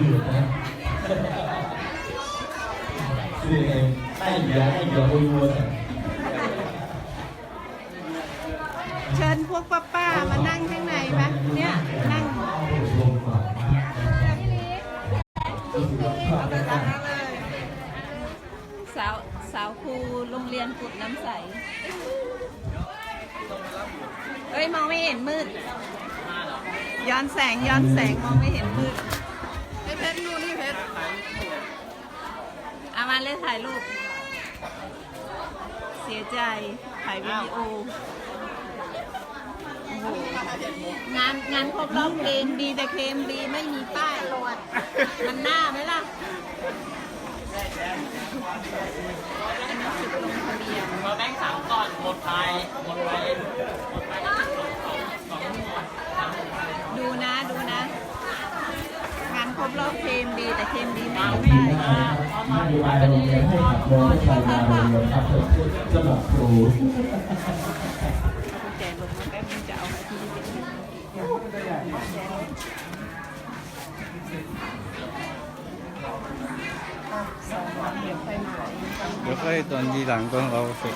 ยืดนะคือไงให้เยื่อให้เหยื่อโวยวเชิญพวกป้าป้าๆมานั่งข้างในปะเนี่ยนั่งลงก่อนสาวสาวครูโรงเรียนกุดน้ำใส เอ้ย มองไม่เห็นมืด ย้อนแสงย้อนแสงมองไม่เห็นมืด เพชรเพชรดูนี่เพชรเอามาเลยถ่ายรูป เสียใจ ถ่ายวิดีโอ งานงานครบรอบเกมดีแต่เคมดีไม่มีป้ายมันหน้าไหมล่ะเราแบงค์สามก่อน หมดไปหมดไปดูนะดูนะ งานครบรอบเคมดี แต่เคมดีไม่ปีมีนะป้ายครับนโยบายโรงเรียนให้กับน้องชายมาโรงเรียนครับสำหรับครูกุญแจลงมาแป๊บนึงจะเอาที่เป็นสองวันเดี๋ยวค่อยมาเดี๋ยวค่อยตอนทีหลังตอนเราเสร็จ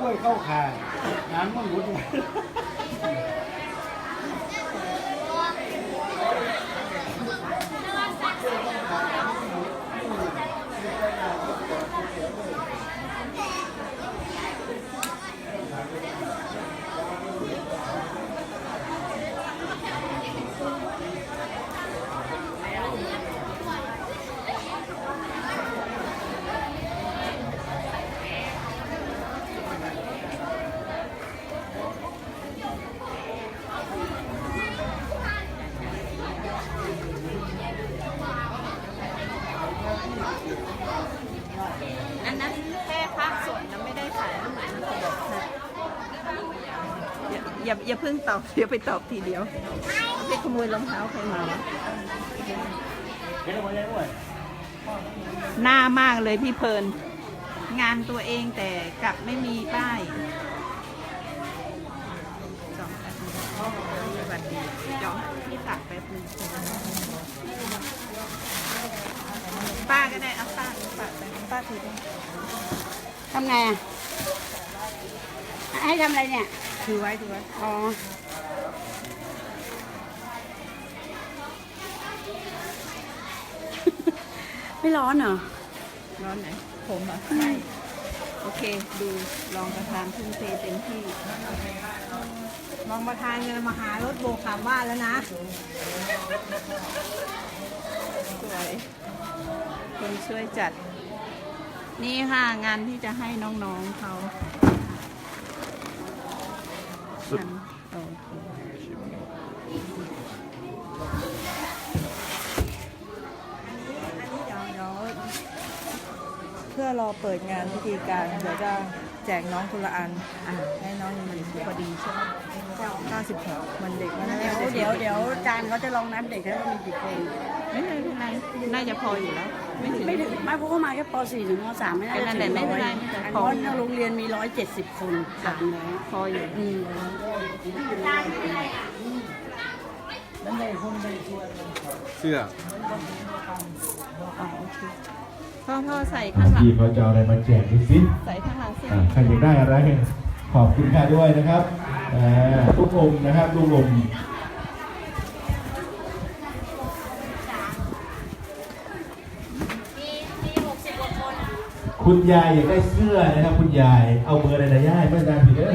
กล้วยเข้าขาน้ำมันหมด อันนั้นแค่ภาคส่วนนะไม่ได้ถ่ายรูป อย่าอย่าเพิ่งตอบเดี๋ยวไปตอบทีเดียวไปขโมยรองเท้าใครมาวะหน้ามากเลยพี่เพลิน งานตัวเองแต่กลับไม่มีป้ายจองแป๊บนึงสวัสดีจองพี่ตักแป๊บนึงป้าก็ได้เอาป้าป้าไปป้าถือไปทำไงอะให้ทำอะไรเนี่ย ถือไว้ถือไว้ อ๋อ ไม่ร้อนเหรอ ร้อนไหน ผมเหรอะใช่โอเค ดูรองประธานทุ่มเทเต็มที่มองประธานเงินมาหารถโบกขามบ้านแล้วนะ สวยคนช่วยจัด นี่ค่ะงานที่จะให้น้องๆเขา สุดเพื่อรอเปิดงานพิธีการ เดี๋ยวจะแจกน้องทุละอันอ่าให้น้องมันพอดีใช่ไหม 96มันเด็กมันเดี๋ยวเดี๋ยวเดี๋ยวจานเขาจะลองนับเด็กให้ว่ามีกี่คนไม่เป็นไรน่าจะพออยู่แล้ว ไม่ถึงไม่ถึงไม่เพราะเขามาแค่ป .4 ถึงม .3 ไม่น่าจะนั่นแหถึละงไม่เป็นไรร้อยไม่เป็นไรเพราะโรงเรียนมี 170 คนสามร้อยพออยู่อืมเสื้ออ๋อโอเคพ่อพ่อใส่ข้างหลังพี่เขาจะเอาอะไรมาแจกดูสิใส่ข้างหลังเสื้ออ่าใครอยากได้อะไรขอบคุณค่ะด้วยนะครับ อ่าลูกอมนะครับลูกอมคุณยายอยากได้เสื้อนะครับ คุณยายเอาเบอร์อะไรนะยายไม่ได้ผิดเด้อ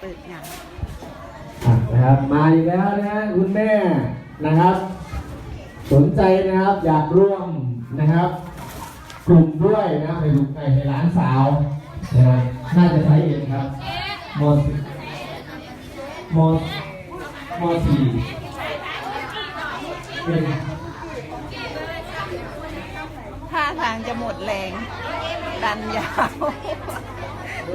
เปิดงานอะนะครับมาอีกแล้วนะฮะคุณแม่นะครับ สนใจนะครับอยากร่วมนะครับ กลุ่มด้วยนะครับให้ลูกให้ให้หลานสาวนะครับน่าจะใช้เองครับมสี่มมสี่เป็นค่ะทางจะหมดแรง ดันยาว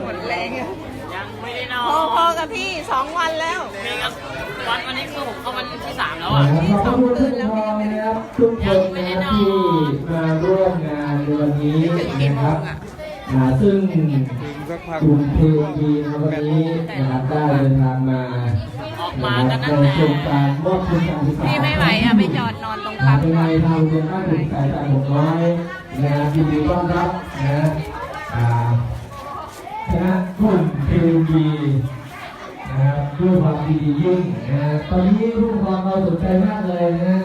หมดแรงอะ ยังไม่ได้นอพอนพอกับพี่สองวันแล้วมีครับวันวันนี้คือผมเข้าวันที่สามแล้วนะอะครับขอบคุณทุกคนนะครับทุกคนนะครับที่มาร่วมงานในวันนี้นะครับอ่าซึ่งถึงสักพักกลุ่มเพลงดีในวันนี้นะครับได้เดินทางมาออกนะมาคกัรันบนั่นในแหละโครงการมอบทุนการศึกษา พี่ไม่ไหวอะไปจอดนอนตรงอ่าปั๊มเป็นไงทางโรงเรียนบ้านถึงสายตาหมกน้อยนะครับยินดีต้อนรับนะอ่าคณะกลุ่ม เพลงดีนะครับด้วยความดียิ่งนะตอนนี้ผู้ปกครองเราสนใจมากเลยนะ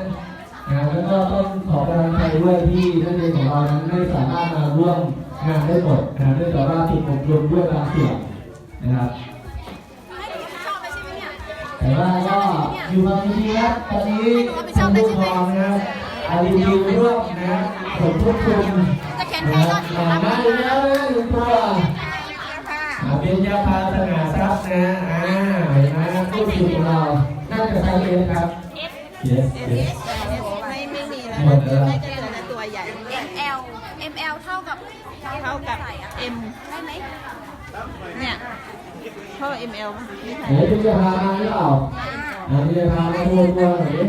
นะแล้วก็ต้องขอกำลังใจด้วยที่นักเรียนของเรานั้นไม่สามารถมาร่วมงานได้หมดนะเนื่องจากว่าติดอบรมด้วยบางส่วนนะครับแต่ว่าก็อยู่มาดีๆครับตอนนี้ทางผู้ปกครองนะครับอารีวิวร่วมนะสมทบทุนนะครับมามา ยาพาสง่าทรัพย์นะอ่าเห็นไหมผู้สื่อของเราน่าจะใช้เองครับ yes yes ไม่ไม่มีแล้วนะไม่จะเหลือแต่ตัวใหญ่ ML ML เท่ากับเท่ากับ M ได้ไหมเนี่ยเท่า ML ป่ะไม่ใช่เดี๋ยวพี่จะพามาหรือเปล่าอ่าพี่จะพามาทัวร์ทัวร์หน่อยดิ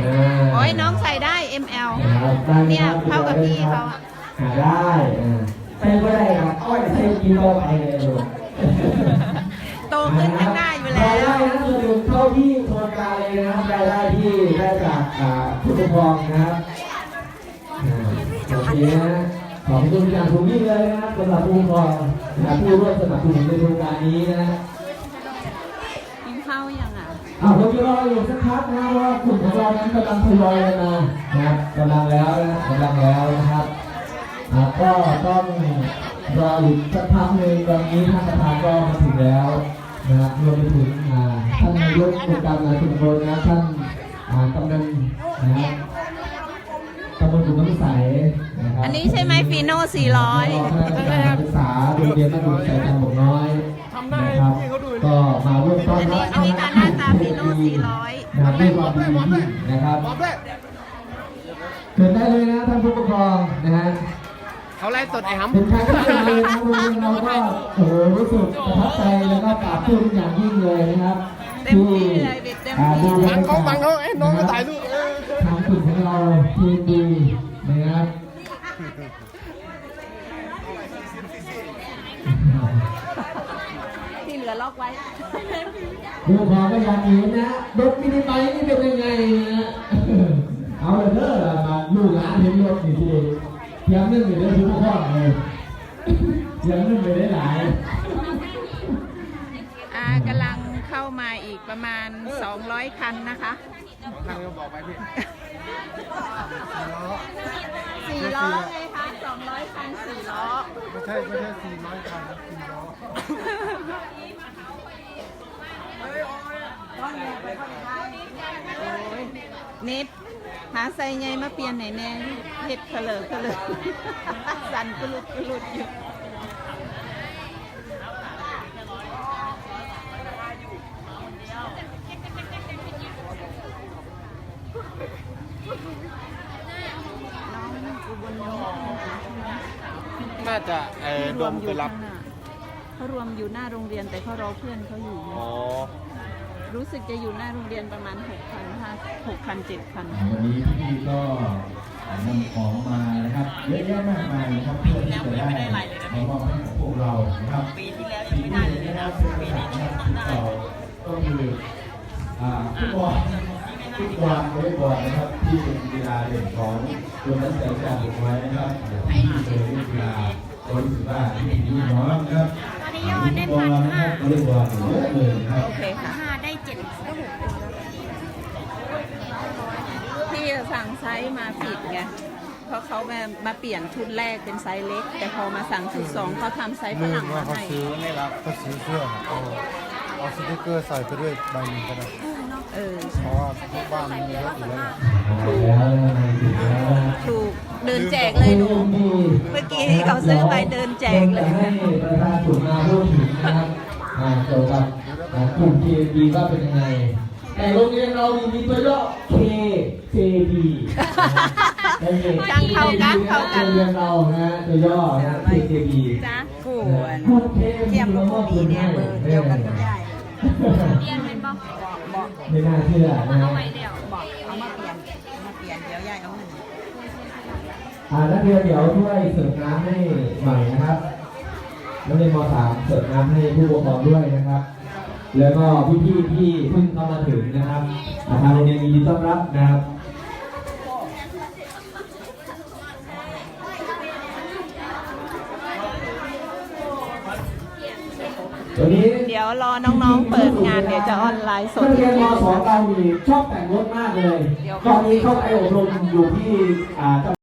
อ่าโอ้ยน้องใส่ได้ ML ครับได้ไหมเนี่ยครับเท่ากับพี่เขาอะหาได้อ่า ใช่ก็ได้ครับอ้อยใช่กินต่อไปเลยลูกโตขึ้นข้างหน้าอยู่แล้รายได้วนั้นคือเข้าที่โครงการเลยนะครับรายได้ที่ได้จากอ่าผู้ปกครองนะครับอ่าโอเคนะขอบคุณอย่างสูงยิ่งเลยนะครับสำหรับผู้ปกครองนะครับผู้ร่วมสนับสนุนในโครงการนี้นะ กินข้าวยังอะ อ่าผมจะรออยู่สักพักนะว่ากลุ่มของเรานั้นกำลังทยอยกันมานะครับกำลังแล้วนะกำลังแล้วนะครับอ่า ก็ต้องรออีกสักพักหนึ่งตอนนี้ท่านประธานก็มาถึงแล้วนะครับรวมไปถึงท่านนายกองค์การงานชุมชนนะท่านกำนันนะครับตำบลกุฎน้ำใสนะครับอันนี้ใช่ไหมฟีโน่400คณะกรรมการศึกษาโรงเรียนบ้านดุงใสทางบกน้อยนะครับก็มาร่วมต้อนรับอันนี้อันนี้ก็หน้าตาฟีโน่400นะครับด้วยความดีนะครับเกิดได้เลยนะท่านผู้ปกครองนะฮะ เขาไล่สดไอ้ฮัมเป็นครั้งแรกเลยนะโรงเรียนเราก็โอ้โหรู้สึกประทับใจแล้วก็ปราบปลื้มอย่างยิ่งเลยนะครับเต็มที่เลยเด็กเต็มที่อ่าดูบรรยากาศบังเขาเอ้ยน้องก็ถ่ายรูปเออทางกลุ่มของเราทีมดีนะครับที่เหลือล็อกไว้ผู้ปกครองก็อยากเห็นนะรถมินิไบค์นี่เป็นยังไงนะเอาเลยเด้อมาลูกหลานเห็นรถนี่สิ เทียมนึ่งอยู่เด้อผู้ปกครองเลยเทียมนึ่งไปได้หลายอ่ากำลังเข้ามาอีกประมาณ 200 คันนะคะทางบอกไปพี่สี่ล้อไงคะ200คัน4ล้อ ไม่ใช่ไม่ใช่สี่ร้อยคันสี่ล้อนิด หาใส่ไงมาเปลี่ยนไหนแน่เห็ดเผลอเผลอสั่นกระลุดกระลุดอยู่น้องอุบลยังไม่ทันมาน่าจะเออเขาดรวมมอไปยู่รับข้างหน้าเขารวมอยู่หน้าโรงเรียนแต่เขารอเพื่อนเขาอยู่อ๋อ รู้สึกจะอยู่หน้าโรงเรียนประมาณ 6 0 0 0 5 6 0 0 7 0 0 วันนี้พี่ๆก็นำของมานะครับเยอะแยะมากมายนะครับเพื่อที่จะได้มามอบให้กับพวกเรานะครับปีที่แล้วยังไม่ได้เลยนะครับปีนี้ต้องได้ก็คืออ่าฟุตบอลฟุตบอลวอลเลย์บอลนะครับที่เป็นกีฬาเด่นของรวมทั้งแต่การบุกไว้นะครับที่เคยเล่นกีฬาโดยถือว่าที่มีพี่น้องนะครับตอนนี้ยอดได้ฟุตบอพัลนนะคห้ารับวอลเลย์บอลเยอะเลยนะครับโอเคค่ะ พี่สั่งไซส์มาผิดไงเพราะเขามามาเปลี่ยนชุดแรกเป็นไซส์เล็ก แต่พอมาสั่งชุดสองเขาทำไซส์ฝลืรั่มงว่ามาเขาให้ซื้อนี่ละเขาซื้อเสื้อเอาเอาสติ๊กเกอร์ใส่ไปด้วยใบหนึ่งก็ได้เออ เพราะว่าทุกบ้านมีรถอยู่แล้วมาแล้วนะมาถึงแล้วนะถูกเดินแจกเลยหนูเมื่อกี้ที่เขาซื้อไปเดินแจกเลย ให้ประธานกลุ่มมาพูดถึงนะครับอ่าเกี่ยวกับ อ่ากลุ่ม KB ว่าเป็นยังไง แต่โรงเรียนเรามีตัวย่อ KKB ช่างเข้ากันเข้ากัน โรงเรียนเรานะฮะตัวย่อนะ KKB จ้ากูอันพูดเทมเทียมกับผู้ดีเนี่ยเบอร์เดียวกันก็ได้เปลี่ยนเป็นบ่บอกไม่น่าเชื่อนะเอาฮะไว้เดียวบอกเอามาเปลี่ยนเอามาเปลี่ยนเดี๋ยวยายเอาเงินอ่านักเรียนเดี๋ยวช่วยเสิร์ฟน้ำให้หน่อยนะครับนักเรียนม .3 เสิร์ฟน้ำให้ผู้ปกครองด้วยนะครับ แล้วก็พี่ๆที่เพิ่งเข้ามาถึงนะครับอ่าทางโรงเรียนยินดีต้อนรับนะครับตัวนี้เดี๋ยวรอน้องๆ เปิดงานเดี๋ยวจะออนไลน์สดนักเรียนม .2 เรานี่ชอบแต่งรถมากเลยตอนนี้เข้าไปอบรมอยู่ที่อ่า